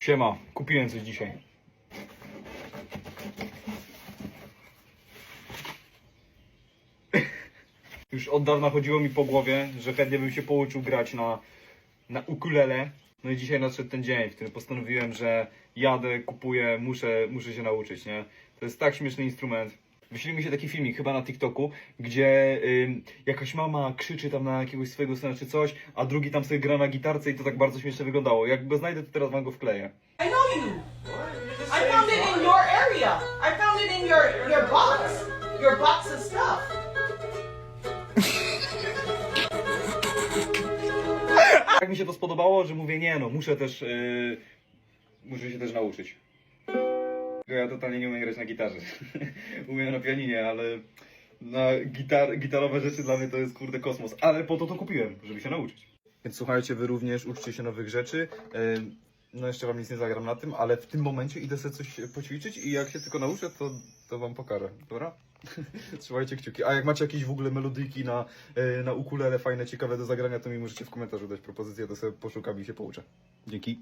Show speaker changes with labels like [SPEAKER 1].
[SPEAKER 1] Siema, kupiłem coś dzisiaj. Już od dawna chodziło mi po głowie, że chętnie bym się pouczył grać na, na ukulele. No i dzisiaj nadszedł ten dzień, w którym postanowiłem, że jadę, kupuję, muszę, muszę się nauczyć, nie? To jest tak śmieszny instrument. Wyślij mi się taki filmik, chyba na TikToku, gdzie ym, jakaś mama krzyczy tam na jakiegoś swojego syna czy coś, a drugi tam sobie gra na gitarce i to tak bardzo śmiesznie wyglądało. Jak go znajdę, to teraz wam go wkleję.
[SPEAKER 2] I know you. I found it in your area. I found it in your your box. Your box of stuff.
[SPEAKER 1] Tak mi się to spodobało, że mówię, nie no, muszę też, yy, muszę się też nauczyć. Ja totalnie nie umiem grać na gitarze. umiem na pianinie, ale na gitar, gitarowe rzeczy dla mnie to jest kurde kosmos. Ale po to to kupiłem, żeby się nauczyć. Więc słuchajcie, wy również uczcie się nowych rzeczy. No jeszcze wam nic nie zagram na tym, ale w tym momencie idę sobie coś poćwiczyć i jak się tylko nauczę, to, to wam pokażę, dobra? Trzymajcie kciuki. A jak macie jakieś w ogóle melodyjki na, yy, na ukulele fajne, ciekawe do zagrania, to mi możecie w komentarzu dać propozycję, to sobie poszukam i się pouczę. Dzięki.